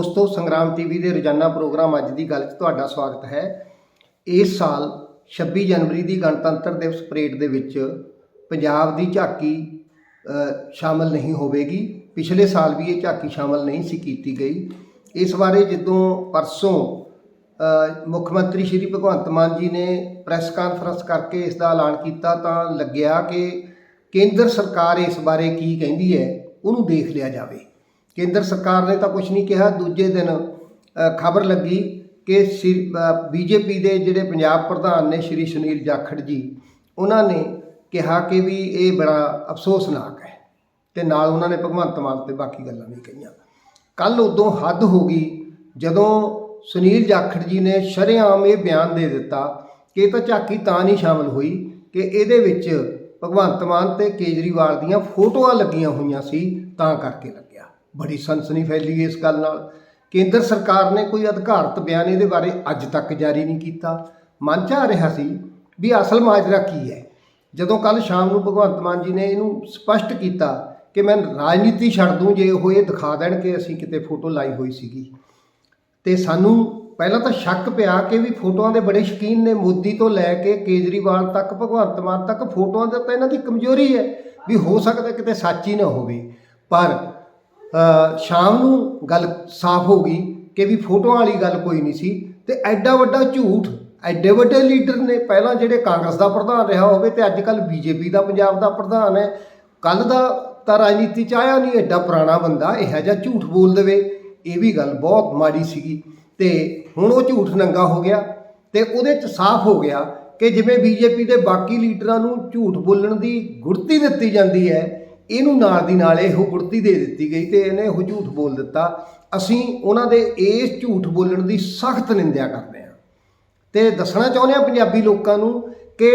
ਦੋਸਤੋ ਸੰਗਰਾਮ ਟੀਵੀ ਦੇ ਰੋਜ਼ਾਨਾ ਪ੍ਰੋਗਰਾਮ ਅੱਜ ਦੀ ਗੱਲ 'ਚ ਤੁਹਾਡਾ ਸਵਾਗਤ ਹੈ। ਇਸ ਸਾਲ 26 ਜਨਵਰੀ ਦੀ ਗਣਤੰਤਰ ਦਿਵਸ ਪਰੇਡ ਦੇ ਵਿੱਚ ਪੰਜਾਬ ਦੀ ਝਾਕੀ ਅ, ਸ਼ਾਮਲ ਨਹੀਂ ਹੋਵੇਗੀ। ਪਿਛਲੇ ਸਾਲ ਵੀ ਇਹ ਝਾਕੀ ਸ਼ਾਮਲ ਨਹੀਂ ਸੀ ਕੀਤੀ ਗਈ। ਇਸ ਬਾਰੇ ਜਦੋਂ ਪਰਸੋਂ ਮੁੱਖ ਮੰਤਰੀ ਸ਼੍ਰੀ ਭਗਵੰਤ ਮਾਨ ਜੀ ਨੇ ਪ੍ਰੈਸ ਕਾਨਫਰੰਸ ਕਰਕੇ ਇਸ ਦਾ ਐਲਾਨ ਕੀਤਾ ਤਾਂ ਲੱਗਿਆ ਕਿ ਕੇਂਦਰ ਸਰਕਾਰ ਇਸ ਬਾਰੇ ਕੀ ਕਹਿੰਦੀ ਹੈ ਉਹਨੂੰ ਦੇਖ ਲਿਆ ਜਾਵੇ। ਕੇਂਦਰ ਸਰਕਾਰ ਨੇ ਤਾਂ ਕੁਝ ਨਹੀਂ ਕਿਹਾ। ਦੂਜੇ ਦਿਨ ਖਬਰ ਲੱਗੀ ਕਿ ਬੀਜੇਪੀ ਦੇ ਜਿਹੜੇ ਪੰਜਾਬ ਪ੍ਰਧਾਨ ਨੇ ਸ਼੍ਰੀ ਸੁਨੀਲ ਜਾਖੜ ਜੀ, ਉਹਨਾਂ ਨੇ ਕਿਹਾ ਕਿ ਵੀ ਇਹ ਬੜਾ ਅਫਸੋਸਨਾਕ ਹੈ ਤੇ ਨਾਲ ਉਹਨਾਂ ਨੇ ਭਗਵੰਤ ਮਾਨ ਤੇ ਬਾਕੀ ਗੱਲਾਂ ਵੀ ਕਹੀਆਂ। ਕੱਲ ਉਦੋਂ ਹੱਦ ਹੋ ਗਈ ਜਦੋਂ ਸੁਨੀਲ ਜਾਖੜ ਜੀ ਨੇ ਸ਼ਰੇਆਮ ਇਹ ਬਿਆਨ ਦੇ ਦਿੱਤਾ ਕਿ ਇਹ ਤਾਂ ਝਾਕੀ ਤਾਂ ਨਹੀਂ ਸ਼ਾਮਲ ਹੋਈ ਕਿ ਇਹਦੇ ਵਿੱਚ ਭਗਵੰਤ ਮਾਨ ਤੇ ਕੇਜਰੀਵਾਲ ਦੀਆਂ ਫੋਟੋਆਂ ਲੱਗੀਆਂ ਹੋਈਆਂ ਸੀ ਤਾਂ ਕਰਕੇ ਲੱਗਿਆ ਬੜੀ ਸਨਸਨੀ ਫੈਲੀ ਇਸ ਗੱਲ ਨਾਲ। ਕੇਂਦਰ ਸਰਕਾਰ ਨੇ ਕੋਈ ਅਧਿਕਾਰਤ ਬਿਆਨ ਇਹਦੇ ਬਾਰੇ ਅੱਜ ਤੱਕ ਜਾਰੀ ਨਹੀਂ ਕੀਤਾ। ਮਨ 'ਚ ਆ ਰਿਹਾ ਸੀ ਵੀ ਅਸਲ ਮਾਜਰਾ ਕੀ ਹੈ। ਜਦੋਂ ਕੱਲ ਸ਼ਾਮ ਨੂੰ ਭਗਵੰਤ ਮਾਨ ਜੀ ਨੇ ਇਹਨੂੰ ਸਪਸ਼ਟ ਕੀਤਾ ਕਿ ਮੈਂ ਰਾਜਨੀਤੀ ਛੱਡ ਦੂੰ, ਜੇ ਉਹ ਇਹ ਦਿਖਾ ਦੇਣ ਕਿ ਅਸੀਂ ਕਿਤੇ ਫੋਟੋ ਲਾਈ ਹੋਈ ਸੀਗੀ। ਤੇ ਸਾਨੂੰ ਪਹਿਲਾਂ ਤਾਂ ਸ਼ੱਕ ਪਿਆ ਕਿ ਵੀ ਫੋਟੋਆਂ ਦੇ ਬੜੇ ਸ਼ੌਕੀਨ ਨੇ ਮੋਦੀ ਤੋਂ ਲੈ ਕੇ ਕੇਜਰੀਵਾਲ ਤੱਕ, ਭਗਵੰਤ ਮਾਨ ਤੱਕ ਫੋਟੋਆਂ ਦਾ ਤਾਂ ਇਹਨਾਂ ਦੀ ਕਮਜ਼ੋਰੀ ਹੈ ਵੀ ਹੋ ਸਕਦਾ ਕਿਤੇ ਸੱਚ ਹੀ ਨਾ ਹੋਵੇ। ਪਰ ਸ਼ਾਮ ਨੂੰ ਗੱਲ ਸਾਫ਼ ਹੋ ਗਈ ਕਿ ਵੀ ਫੋਟੋਆਂ ਵਾਲੀ ਗੱਲ ਕੋਈ ਨਹੀਂ ਸੀ ਤੇ ਐਡਾ ਵੱਡਾ ਝੂਠ, ਐਡੇ ਵੱਡੇ ਲੀਡਰ ਨੇ ਪਹਿਲਾਂ ਜਿਹੜੇ ਕਾਂਗਰਸ ਦਾ ਪ੍ਰਧਾਨ ਰਿਹਾ ਹੋਵੇ ਤੇ ਅੱਜ ਕੱਲ ਬੀਜੇਪੀ ਦਾ, ਪੰਜਾਬ ਦਾ ਪ੍ਰਧਾਨ ਹੈ ਕੱਲ ਦਾ ਤਾਂ ਰਾਜਨੀਤੀ ਚ ਆਇਆ ਨਹੀਂ, ਐਡਾ ਪੁਰਾਣਾ ਬੰਦਾ, ਇਹੋ ਜਿਹਾ ਝੂਠ ਬੋਲ ਦੇਵੇ, ਇਹ ਵੀ ਗੱਲ ਬਹੁਤ ਮਾੜੀ ਸੀਗੀ ਤੇ ਹੁਣ ਉਹ ਝੂਠ ਨੰਗਾ ਹੋ ਗਿਆ ਤੇ ਉਹਦੇ ਚ ਸਾਫ਼ ਹੋ ਗਿਆ ਕਿ ਜਿਵੇਂ ਬੀਜੇਪੀ ਦੇ ਬਾਕੀ ਲੀਡਰਾਂ ਨੂੰ ਝੂਠ ਬੋਲਣ ਦੀ ਗੁੜਤੀ ਦਿੱਤੀ ਜਾਂਦੀ ਹੈ ਇਹਨੂੰ ਨਾਲ ਦੀ ਨਾਲ ਇਹੋ ਗੁੜਤੀ ਦੇ ਦਿੱਤੀ ਗਈ ਤੇ ਇਹਨੇ ਉਹ ਝੂਠ ਬੋਲ ਦਿੱਤਾ। ਅਸੀਂ ਉਹਨਾਂ ਦੇ ਇਸ ਝੂਠ ਬੋਲਣ ਦੀ ਸਖਤ ਨਿੰਦਿਆ ਕਰਦੇ ਹਾਂ। ਤੇ ਦੱਸਣਾ ਚਾਹੁੰਦੇ ਹਾਂ ਪੰਜਾਬੀ ਲੋਕਾਂ ਨੂੰ ਕਿ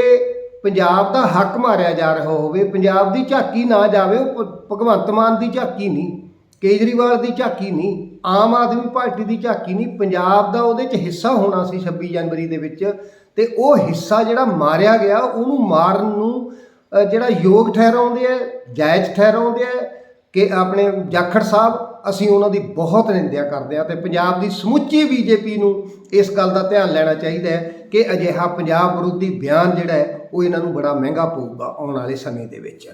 ਪੰਜਾਬ ਦਾ ਹੱਕ ਮਾਰਿਆ ਜਾ ਰਿਹਾ ਹੋਵੇ, ਪੰਜਾਬ ਦੀ ਝਾਕੀ ਨਾ ਜਾਵੇ, ਉਹ ਭਗਵੰਤ ਮਾਨ ਦੀ ਝਾਕੀ ਨਹੀਂ, ਕੇਜਰੀਵਾਲ ਦੀ ਝਾਕੀ ਨਹੀਂ, ਆਮ ਆਦਮੀ ਪਾਰਟੀ ਦੀ ਝਾਕੀ ਨਹੀਂ, ਪੰਜਾਬ ਦਾ ਉਹਦੇ 'ਚ ਹਿੱਸਾ ਹੋਣਾ ਸੀ 26 ਜਨਵਰੀ ਦੇ ਵਿੱਚ ਤੇ ਉਹ ਹਿੱਸਾ ਜਿਹੜਾ ਮਾਰਿਆ ਗਿਆ, ਉਹਨੂੰ ਮਾਰਨ ਨੂੰ ਜਿਹੜਾ ਯੋਗ ਠਹਿਰਾਉਂਦੇ ਆ, ਜਾਇਜ਼ ਠਹਿਰਾਉਂਦੇ ਆ ਕਿ ਆਪਣੇ ਜਾਖੜ ਸਾਹਿਬ, ਅਸੀਂ ਉਹਨਾਂ ਦੀ ਬਹੁਤ ਨਿੰਦਿਆ ਕਰਦੇ ਆ ਤੇ ਪੰਜਾਬ ਦੀ ਸਮੁੱਚੀ ਬੀਜੇਪੀ ਨੂੰ ਇਸ ਗੱਲ ਦਾ ਧਿਆਨ ਲੈਣਾ ਚਾਹੀਦਾ ਹੈ ਕਿ ਅਜਿਹਾ ਪੰਜਾਬ ਵਿਰੋਧੀ ਬਿਆਨ ਜਿਹੜਾ ਹੈ, ਉਹ ਇਹਨਾਂ ਨੂੰ ਬੜਾ ਮਹਿੰਗਾ ਪਊਗਾ ਆਉਣ ਵਾਲੇ ਸਮੇਂ ਦੇ ਵਿੱਚ।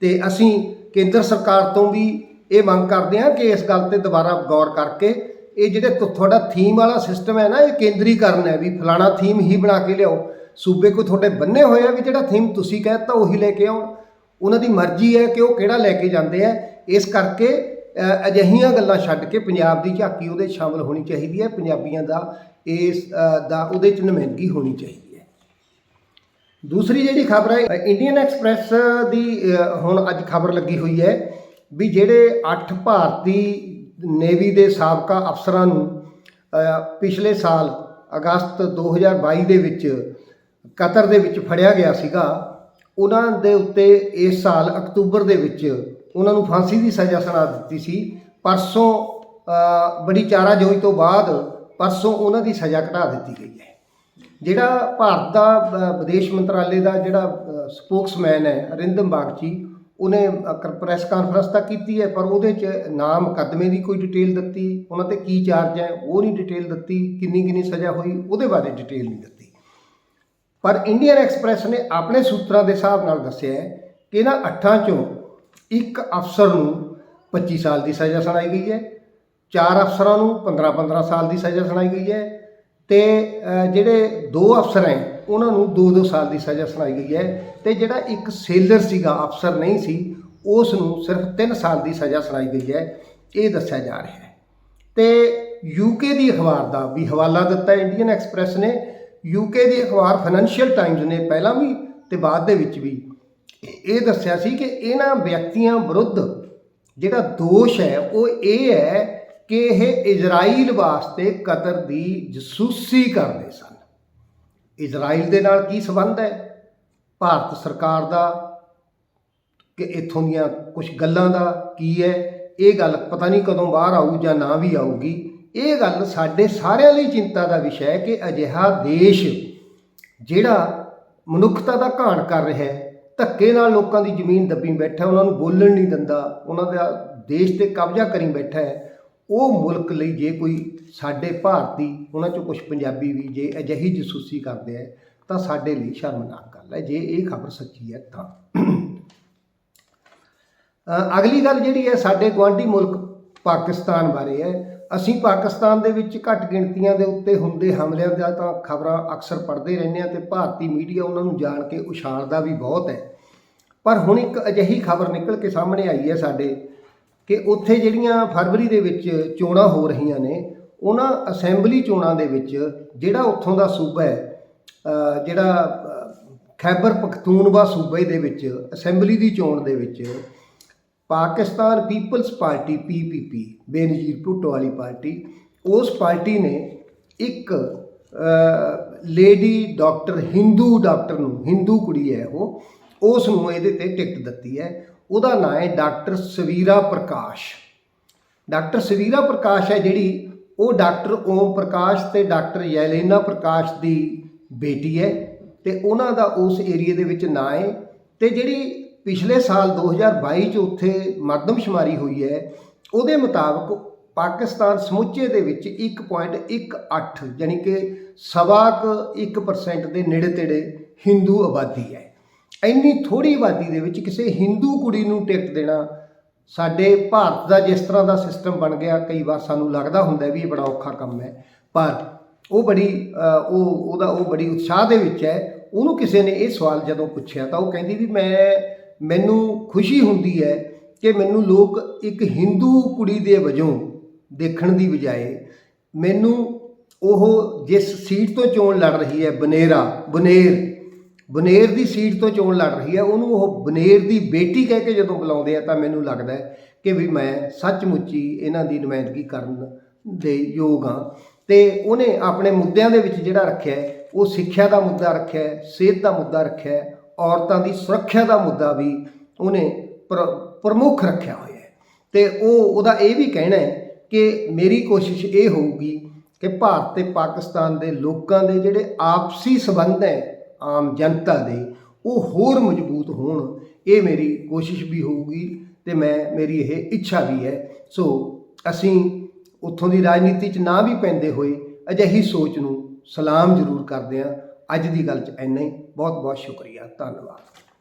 ਤੇ ਅਸੀਂ ਕੇਂਦਰ ਸਰਕਾਰ ਤੋਂ ਵੀ ਇਹ ਮੰਗ ਕਰਦੇ ਹਾਂ ਕਿ ਇਸ ਗੱਲ ਤੇ ਦੁਬਾਰਾ ਗੌਰ ਕਰਕੇ ਇਹ ਜਿਹੜੇ ਤੁਹਾਡਾ ਥੀਮ ਵਾਲਾ ਸਿਸਟਮ ਹੈ ਨਾ, ਇਹ ਕੇਂਦਰੀਕਰਨ ਹੈ ਵੀ ਫਲਾਣਾ ਥੀਮ ਹੀ ਬਣਾ ਕੇ ਲਿਆਓ। ਸੂਬੇ ਕੋਈ ਤੁਹਾਡੇ ਬੰਨੇ ਹੋਏ ਆ ਵੀ ਜਿਹੜਾ ਥੀਮ ਤੁਸੀਂ ਕਹਿਤਾ ਉਹੀ ਲੈ ਕੇ ਆਉਣ ਉਹਨਾਂ ਦੀ ਮਰਜ਼ੀ ਹੈ ਕਿ ਉਹ ਕਿਹੜਾ ਲੈ ਕੇ ਜਾਂਦੇ ਆ। ਇਸ ਕਰਕੇ ਅਜਿਹੀਆਂ ਗੱਲਾਂ ਛੱਡ ਕੇ ਪੰਜਾਬ ਦੀ ਝਾਕੀ ਉਹਦੇ 'ਚ ਸ਼ਾਮਲ ਹੋਣੀ ਚਾਹੀਦੀ ਹੈ। ਪੰਜਾਬੀਆਂ ਦਾ ਇਸ ਦਾ ਉਹਦੇ 'ਚ ਨੁਮਾਇੰਦਗੀ ਹੋਣੀ ਚਾਹੀਦੀ ਹੈ। ਦੂਸਰੀ ਜਿਹੜੀ ਖਬਰ ਹੈ ਇੰਡੀਅਨ ਐਕਸਪ੍ਰੈਸ ਦੀ ਹੁਣ ਅੱਜ ਖਬਰ ਲੱਗੀ ਹੋਈ ਹੈ ਵੀ ਜਿਹੜੇ 8 ਭਾਰਤੀ ਨੇਵੀ ਦੇ ਸਾਬਕਾ ਅਫਸਰਾਂ ਨੂੰ ਪਿਛਲੇ ਸਾਲ ਅਗਸਤ 2022 ਦੇ ਵਿੱਚ ਕਤਰ ਦੇ ਵਿੱਚ ਫੜਿਆ ਗਿਆ ਸੀਗਾ ਉਹਨਾਂ ਦੇ ਉੱਤੇ ਇਸ ਸਾਲ ਅਕਤੂਬਰ ਦੇ ਵਿੱਚ ਉਹਨਾਂ ਨੂੰ ਫਾਂਸੀ ਦੀ ਸਜ਼ਾ ਸੁਣਾ ਦਿੱਤੀ ਸੀ। ਪਰਸੋਂ ਬੜੀ ਚਾਰਾਜੋਈ ਤੋਂ ਬਾਅਦ ਪਰਸੋਂ ਉਹਨਾਂ ਦੀ ਸਜ਼ਾ ਘਟਾ ਦਿੱਤੀ ਗਈ ਹੈ। ਜਿਹੜਾ ਭਾਰਤ ਦਾ ਅ, ਵਿਦੇਸ਼ ਮੰਤਰਾਲੇ ਦਾ ਜਿਹੜਾ ਸਪੋਕਸਮੈਨ ਹੈ ਅਰਿੰਦਮ ਬਾਗਚੀ ਉਹਨੇ ਪ੍ਰੈਸ ਕਾਨਫਰੰਸ ਤਾਂ ਕੀਤੀ ਹੈ ਪਰ ਉਹਦੇ 'ਚ ਨਾਮ ਮੁਕੱਦਮੇ ਦੀ ਕੋਈ ਡਿਟੇਲ ਦਿੱਤੀ ਉਹਨਾਂ ਤੇ ਕੀ ਚਾਰਜ ਹੈ ਉਹ ਨਹੀਂ ਡਿਟੇਲ ਦਿੱਤੀ ਕਿੰਨੀ ਕਿੰਨੀ ਸਜ਼ਾ ਹੋਈ ਉਹਦੇ ਬਾਰੇ ਡਿਟੇਲ ਨਹੀਂ ਦਿੱਤੀ। ਪਰ ਇੰਡੀਅਨ ਐਕਸਪ੍ਰੈਸ ਨੇ ਆਪਣੇ ਸੂਤਰਾਂ ਦੇ ਹਿਸਾਬ ਨਾਲ ਦੱਸਿਆ ਹੈ ਕਿ ਇਹਨਾਂ ਅੱਠਾਂ ਚੋਂ ਇੱਕ ਅਫਸਰ ਨੂੰ 25 ਸਾਲ ਦੀ ਸਜ਼ਾ ਸੁਣਾਈ ਗਈ ਹੈ, ਚਾਰ ਅਫਸਰਾਂ ਨੂੰ 15-15 ਸਾਲ ਦੀ ਸਜ਼ਾ ਸੁਣਾਈ ਗਈ ਹੈ ਤੇ ਜਿਹੜੇ ਦੋ ਅਫਸਰ ਹੈ, ਉਹਨਾਂ ਨੂੰ 2-2 ਸਾਲ ਦੀ ਸਜ਼ਾ ਸੁਣਾਈ ਗਈ ਹੈ ਤੇ ਜਿਹੜਾ ਇੱਕ ਸੇਲਰ ਸੀਗਾ, ਅਫਸਰ ਨਹੀਂ ਸੀ ਉਸ ਨੂੰ ਸਿਰਫ 3 ਸਾਲ ਦੀ ਸਜ਼ਾ ਸੁਣਾਈ ਗਈ ਹੈ, ਇਹ ਦੱਸਿਆ ਜਾ ਰਿਹਾ ਹੈ। ਤੇ ਯੂਕੇ ਦੀ ਅਖਬਾਰ ਦਾ ਵੀ ਹਵਾਲਾ ਦਿੱਤਾ ਇੰਡੀਅਨ ਐਕਸਪ੍ਰੈਸ ਨੇ ਯੂਕੇ ਦੇ ਅਖਬਾਰ ਫਾਈਨੈਂਸ਼ੀਅਲ ਟਾਈਮਜ਼ ਨੇ ਪਹਿਲਾਂ ਵੀ ਤੇ ਬਾਅਦ ਦੇ ਵਿੱਚ ਵੀ ਇਹ ਦੱਸਿਆ ਸੀ ਕਿ ਇਹਨਾਂ ਵਿਅਕਤੀਆਂ ਵਿਰੁੱਧ ਜਿਹੜਾ ਦੋਸ਼ ਹੈ, ਉਹ ਇਹ ਹੈ ਕਿ ਇਹ ਇਜ਼ਰਾਈਲ ਵਾਸਤੇ ਕਤਰ ਦੀ ਜਸੂਸੀ ਕਰਦੇ ਸਨ। ਇਜ਼ਰਾਈਲ ਦੇ ਨਾਲ ਕੀ ਸੰਬੰਧ ਹੈ? ਭਾਰਤ ਸਰਕਾਰ ਦਾ ਕਿ ਇੱਥੋਂ ਦੀਆਂ ਕੁਝ ਗੱਲਾਂ ਦਾ ਕੀ ਹੈ? ਇਹ ਗੱਲ ਪਤਾ ਨਹੀਂ ਕਦੋਂ ਬਾਹਰ ਆਊ ਜਾਂ ਨਾ ਵੀ ਆਊਗੀ। ਇਹ ਗੱਲ ਸਾਡੇ ਸਾਰਿਆਂ ਲਈ ਚਿੰਤਾ ਦਾ ਵਿਸ਼ਾ ਹੈ ਕਿ ਅਜਿਹਾ ਦੇਸ਼ ਜਿਹੜਾ ਮਨੁੱਖਤਾ ਦਾ ਘਾਣ ਕਰ ਰਿਹਾ ਹੈ, ਧੱਕੇ ਨਾਲ ਲੋਕਾਂ ਦੀ ਜ਼ਮੀਨ ਦੱਬੀ ਬੈਠਾ ਉਹਨਾਂ ਨੂੰ ਬੋਲਣ ਨਹੀਂ ਦਿੰਦਾ, ਉਹਨਾਂ ਦਾ ਦੇਸ਼ ਤੇ ਕਬਜ਼ਾ ਕਰੀ ਬੈਠਾ ਹੈ, ਉਹ ਮੁਲਕ ਲਈ ਜੇ ਕੋਈ ਸਾਡੇ ਭਾਰਤੀ, ਉਹਨਾਂ ਚੋਂ ਕੁਝ ਪੰਜਾਬੀ ਵੀ ਜੇ ਅਜਿਹੀ ਜਸੂਸੀ ਕਰਦੇ ਆ ਤਾਂ ਸਾਡੇ ਲਈ ਸ਼ਰਮਨਾਕ ਗੱਲ ਹੈ, ਜੇ ਇਹ ਖਬਰ ਸੱਚੀ ਹੈ ਤਾਂ। ਅਗਲੀ ਗੱਲ ਜਿਹੜੀ ਹੈ, ਸਾਡੇ ਗੁਆਂਢੀ ਮੁਲਕ ਪਾਕਿਸਤਾਨ ਬਾਰੇ ਹੈ ਅਸੀਂ ਪਾਕਿਸਤਾਨ ਦੇ ਵਿੱਚ ਘੱਟ ਗਿਣਤੀਆਂ ਦੇ ਉੱਤੇ ਹੁੰਦੇ ਹਮਲਿਆਂ ਦਾ ਤਾਂ ਖਬਰਾਂ ਅਕਸਰ ਪੜ੍ਹਦੇ ਰਹਿੰਦੇ ਆ ਤੇ ਭਾਰਤੀ ਮੀਡੀਆ ਉਹਨਾਂ ਨੂੰ ਜਾਣ ਕੇ ਉਛਾਲਦਾ ਵੀ ਬਹੁਤ ਹੈ। ਪਰ ਹੁਣ ਇੱਕ ਅਜਿਹੀ ਖਬਰ ਨਿਕਲ ਕੇ ਸਾਹਮਣੇ ਆਈ ਹੈ ਸਾਡੇ ਕਿ ਉੱਥੇ ਜਿਹੜੀਆਂ ਫਰਵਰੀ ਦੇ ਵਿੱਚ ਚੋਣਾਂ ਹੋ ਰਹੀਆਂ ਨੇ, ਉਹਨਾਂ ਅਸੈਂਬਲੀ ਚੋਣਾਂ ਦੇ ਵਿੱਚ ਜਿਹੜਾ ਉੱਥੋਂ ਦਾ ਸੂਬਾ ਹੈ ਜਿਹੜਾ ਖੈਬਰ ਪਖਤੂਨਵਾ ਸੂਬੇ ਦੇ ਵਿੱਚ, ਅਸੈਂਬਲੀ ਦੀ ਚੋਣ ਦੇ ਵਿੱਚ Pakistan peoples party PPP Benazir Bhutto ਵਾਲੀ ਪਾਰਟੀ, ਉਸ ਪਾਰਟੀ ਨੇ ਇੱਕ ਲੇਡੀ ਡਾਕਟਰ ਹਿੰਦੂ ਡਾਕਟਰ ਨੂੰ ਹਿੰਦੂ ਕੁੜੀ ਹੈ ਉਹ, ਉਸ ਨੂੰ ਇਹਦੇ ਤੇ ਟਿਕਟ ਦਿੱਤੀ ਹੈ। ਉਹਦਾ ਨਾਮ ਹੈ ਡਾਕਟਰ ਸਵੀਰਾ ਪ੍ਰਕਾਸ਼। ਡਾਕਟਰ ਸਵੀਰਾ ਪ੍ਰਕਾਸ਼ ਹੈ ਜਿਹੜੀ ਉਹ ਡਾਕਟਰ ਓਮ ਪ੍ਰਕਾਸ਼ ਤੇ ਡਾਕਟਰ ਯੈਲੇਨਾ ਪ੍ਰਕਾਸ਼ ਦੀ ਬੇਟੀ ਹੈ ਤੇ ਉਹਨਾਂ ਦਾ ਉਸ ਏਰੀਏ ਦੇ ਵਿੱਚ ਨਾਂ ਹੈ ਤੇ ਜਿਹੜੀ ਪਿਛਲੇ ਸਾਲ 2022 ਚ ਉੱਥੇ ਮਰਦਮਸ਼ੁਮਾਰੀ ਹੋਈ ਹੈ। ਉਹਦੇ ਮੁਤਾਬਕ ਪਾਕਿਸਤਾਨ ਸਮੁੱਚੇ ਦੇ ਵਿੱਚ 1.18 ਯਾਨੀ ਕਿ ਸਵਾ ਕੁ 1% ਦੇ ਨੇੜੇ ਤੇੜੇ ਹਿੰਦੂ ਆਬਾਦੀ ਹੈ। ਇੰਨੀ ਥੋੜੀ ਆਬਾਦੀ ਦੇ ਵਿੱਚ ਕਿਸੇ ਹਿੰਦੂ ਕੁੜੀ ਨੂੰ ਟਿਕਟ ਦੇਣਾ ਸਾਡੇ ਭਾਰਤ ਦਾ ਜਿਸ ਤਰ੍ਹਾਂ ਦਾ ਸਿਸਟਮ ਬਣ ਗਿਆ, ਕਈ ਵਾਰ ਸਾਨੂੰ ਲੱਗਦਾ ਹੁੰਦਾ ਵੀ ਇਹ ਬੜਾ ਔਖਾ ਕੰਮ ਹੈ। ਪਰ ਉਹ ਬੜੀ ਉਹ, ਉਹਦਾ ਉਹ ਬੜੀ ਉਤਸ਼ਾਹ ਦੇ ਵਿੱਚ ਹੈ। ਉਹਨੂੰ ਕਿਸੇ ਨੇ ਇਹ ਸਵਾਲ ਜਦੋਂ ਪੁੱਛਿਆ ਤਾਂ ਉਹ ਕਹਿੰਦੀ ਵੀ ਮੈਂ ਮੈਨੂੰ ਖੁਸ਼ੀ ਹੁੰਦੀ ਹੈ ਕਿ ਮੈਨੂੰ ਲੋਕ ਇੱਕ ਹਿੰਦੂ ਕੁੜੀ ਦੇ ਵਜੋਂ ਦੇਖਣ ਦੀ ਬਜਾਏ ਮੈਨੂੰ ਉਹ ਜਿਸ ਸੀਟ ਤੋਂ ਚੋਣ ਲੜ ਰਹੀ ਹੈ, ਬਨੇਰਾ, ਬਨੇਰ ਬਨੇਰ ਦੀ ਸੀਟ ਤੋਂ ਚੋਣ ਲੜ ਰਹੀ ਹੈ, ਉਹਨੂੰ ਉਹ ਬਨੇਰ ਦੀ ਬੇਟੀ ਕਹਿ ਕੇ ਜਦੋਂ ਬੁਲਾਉਂਦੇ ਆ ਤਾਂ ਮੈਨੂੰ ਲੱਗਦਾ ਹੈ ਕਿ ਵੀ ਮੈਂ ਸੱਚਮੁੱਚ ਹੀ ਇਹਨਾਂ ਦੀ ਨੁਮਾਇੰਦਗੀ ਕਰਨ ਦੇ ਯੋਗ ਹਾਂ। ਤੇ ਉਹਨੇ ਆਪਣੇ ਮੁੱਦਿਆਂ ਦੇ ਵਿੱਚ ਜਿਹੜਾ ਰੱਖਿਆ ਉਹ ਸਿੱਖਿਆ ਦਾ ਮੁੱਦਾ ਰੱਖਿਆ ਸਿਹਤ ਦਾ ਮੁੱਦਾ ਰੱਖਿਆ ਔਰਤਾਂ ਦੀ ਸੁਰੱਖਿਆ ਦਾ ਮੁੱਦਾ ਵੀ ਉਹਨੇ ਪ੍ਰ- ਪ੍ਰਮੁੱਖ ਰੱਖਿਆ ਹੋਇਆ ਹੈ। ਤੇ ਉਹ, ਉਹਦਾ ਇਹ ਵੀ ਕਹਿਣਾ ਹੈ ਕਿ ਮੇਰੀ ਕੋਸ਼ਿਸ਼ ਇਹ ਹੋਊਗੀ ਕਿ ਭਾਰਤ ਤੇ ਪਾਕਿਸਤਾਨ ਦੇ ਲੋਕਾਂ ਦੇ ਜਿਹੜੇ ਆਪਸੀ ਸਬੰਧ ਹੈ ਆਮ ਜਨਤਾ ਦੇ, ਉਹ ਹੋਰ ਮਜ਼ਬੂਤ ਹੋਣ। ਇਹ ਮੇਰੀ ਕੋਸ਼ਿਸ਼ ਵੀ ਹੋਊਗੀ ਤੇ ਮੈਂ, ਮੇਰੀ ਇਹ ਇੱਛਾ ਵੀ ਹੈ। ਸੋ ਅਸੀਂ ਉੱਥੋਂ ਦੀ ਰਾਜਨੀਤੀ 'ਚ ਨਾ ਵੀ ਪੈਂਦੇ ਹੋਏ ਅਜਿਹੀ ਸੋਚ ਨੂੰ ਸਲਾਮ ਜ਼ਰੂਰ ਕਰਦੇ ਹਾਂ। ਅੱਜ ਦੀ ਗੱਲ 'ਚ ਇੰਨਾ ਹੀ। ਬਹੁਤ ਬਹੁਤ ਸ਼ੁਕਰੀਆ ਧੰਨਵਾਦ।